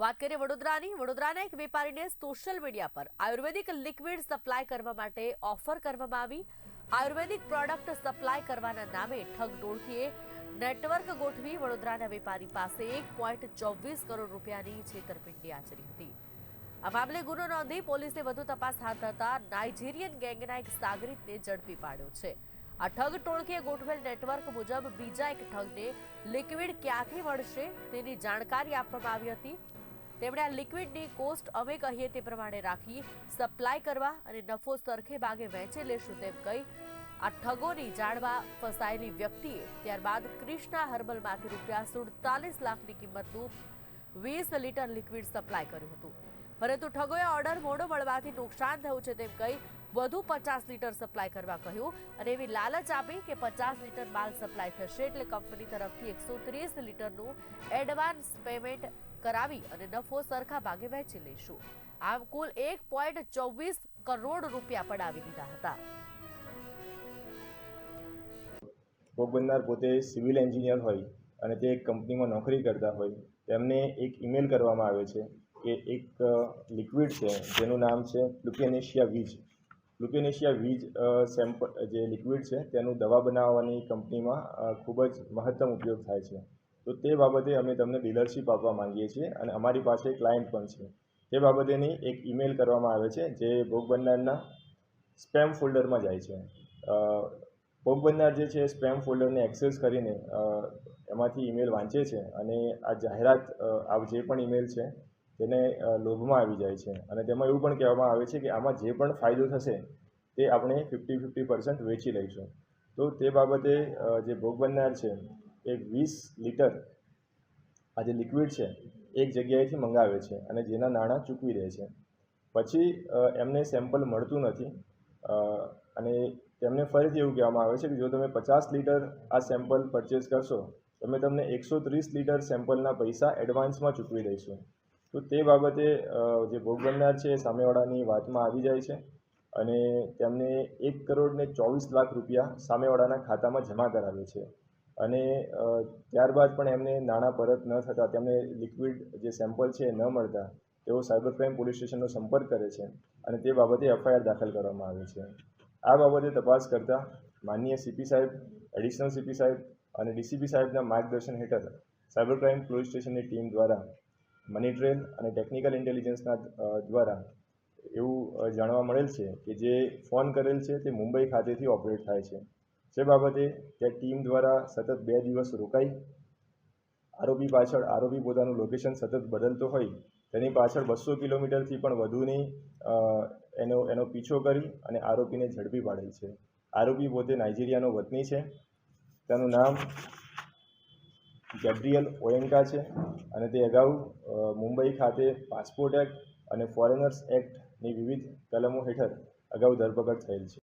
વાત કરીએ વડોદરાની. વડોદરાના એક વેપારીને સોશિયલ મીડિયા પર આયુર્વેદિક લિક્વિડ સપ્લાય કરવા માટે ઓફર કરવામાં આવી. આયુર્વેદિક પ્રોડક્ટ સપ્લાય કરવાના નામે ઠગ ટોળકીએ નેટવર્ક ગોઠવી વડોદરાના વેપારી પાસે એક પોઈન્ટ ચોવીસ કરોડ રૂપિયાની છેતરપિંડી આચરી હતી. આ મામલે ગુનો નોંધી પોલીસે વધુ તપાસ હાથ ધરતા નાઇજીરિયન ગેંગના એક સાગરીતને ઝડપી પાડ્યો છે. આ ઠગ ટોળકીએ ગોઠવેલ નેટવર્ક મુજબ બીજા એક ઠગને લિક્વિડ ક્યાંથી મળશે તેની જાણકારી આપવામાં આવી હતી. તેમણે આ લિક્વિડની કોસ્ટ અમે કહીએ તે પ્રમાણે રાખી સપ્લાય કરવા અને નફો સરખે ભાગે વહેંચી લેશું તેમ કહી, આ ઠગોની જાળમાં ફસાયેલી વ્યક્તિએ ત્યારબાદ ક્રિષ્ના હર્બલમાંથી રૂપિયા સુડતાલીસ લાખની કિંમતનું વીસ લીટર લિક્વિડ સપ્લાય કર્યું હતું. પરંતુ ઠગોએ ઓર્ડર મોડો મળવાથી નુકસાન થયું છે તેમ કહી વધુ પચાસ લીટર સપ્લાય કરવા કહ્યું. અને એવી લાલચ આપી કે પચાસ લીટર માલ સપ્લાય થશે એટલે કંપની તરફથી એકસો ત્રીસ લીટરનું એડવાન્સ પેમેન્ટ કરાવી અને નફો સરખા ભાગે વહેંચી લઈશું. આમ કુલ એક પોઈન્ટ ચોવીસ કરોડ રૂપિયા પડાવી દીધા હતા. ભોગ બનનાર પોતે સિવિલ એન્જિનિયર હોય અને તે એક કંપનીમાં નોકરી કરતા હોય, તેમને એક ઈમેલ કરવામાં આવે છે કે એક લિક્વિડ છે, જેનું નામ છે લ્યુકેનેશિયા વીજ. લ્યુકેનેશિયા વીજ સેમ્પલ, જે લિક્વિડ છે, તેનું દવા બનાવવાની કંપનીમાં ખૂબ જ મહત્તમ ઉપયોગ થાય છે. તો તે બાબતે અમે તમને ડીલરશીપ આપવા માંગીએ છીએ અને અમારી પાસે ક્લાયન્ટ પણ છે. તે બાબતેની એક ઈમેલ કરવામાં આવે છે, જે ભોગ સ્પેમ ફોલ્ડરમાં જાય છે. ભોગ જે છે, સ્પેમ ફોલ્ડરને એક્સેસ કરીને એમાંથી ઈમેલ વાંચે છે અને આ જાહેરાત આ જે પણ ઈમેલ છે તેને લોભમાં આવી જાય છે. અને તેમાં એવું પણ કહેવામાં આવે છે કે આમાં જે પણ ફાયદો થશે, તે આપણે ફિફ્ટી ફિફ્ટી પર્સન્ટ વેચી લઈશું. તો તે બાબતે જે ભોગ બનનાર છે, એ વીસ લીટર આ જે લિક્વિડ છે, એક જગ્યાએથી મંગાવે છે અને જેના નાણાં ચૂકવી દે છે. પછી એમને સેમ્પલ મળતું નથી. અને તેમને ફરીથી એવું કહેવામાં આવે છે કે જો તમે પચાસ લીટર આ સેમ્પલ પરચેસ કરશો અમે તમને એકસો ત્રીસ લીટર સેમ્પલના પૈસા એડવાન્સમાં ચૂકવી દઈશું. તો તે બાબતે જે ભોગ બનનાર છે સામેવાળાની વાતમાં આવી જાય છે અને તેમને એક કરોડ ને ચોવીસ લાખ રૂપિયા સામેવાળાના ખાતામાં જમા કરાવે છે. અને ત્યારબાદ પણ એમને નાણાં પરત ન થતાં તેમને લિક્વિડ જે સેમ્પલ છે ન મળતા તેઓ સાયબર ક્રાઇમ પોલીસ સ્ટેશનનો સંપર્ક કરે છે અને તે બાબતે એફઆઈઆર દાખલ કરવામાં આવે છે. આ બાબતે તપાસ કરતા માનનીય સીપી સાહેબ, એડિશનલ સીપી સાહેબ અને ડીસીપી સાહેબના માર્ગદર્શન હેઠળ સાયબર ક્રાઇમ પોલીસ સ્ટેશનની ટીમ દ્વારા મની ટ્રેલ અને ટેકનિકલ ઇન્ટેલિજન્સના દ્વારા એવું જાણવા મળેલ છે કે જે ફોન કરેલ છે તે મુંબઈ ખાતેથી ઓપરેટ થાય છે. જે બાબતે તે ટીમ દ્વારા સતત બે દિવસ રોકાઈ. આરોપી પાછળ આરોપી પોતાનું લોકેશન સતત બદલતો હોય, તેની પાછળ બસો કિલોમીટરથી પણ વધુની એનો એનો પીછો કરી અને આરોપીને ઝડપી પાડેલ છે. આરોપી પોતે નાઇજીરિયાનો વતની છે. તેનું નામ ગેબ્રિયલ ઓએન્કા છે અને તે અગાઉ મુંબઈ ખાતે પાસપોર્ટ એક્ટ અને ફોરેનર્સ એક્ટની વિવિધ કલમો હેઠળ અગાઉ ધરપકડ થયેલ છે.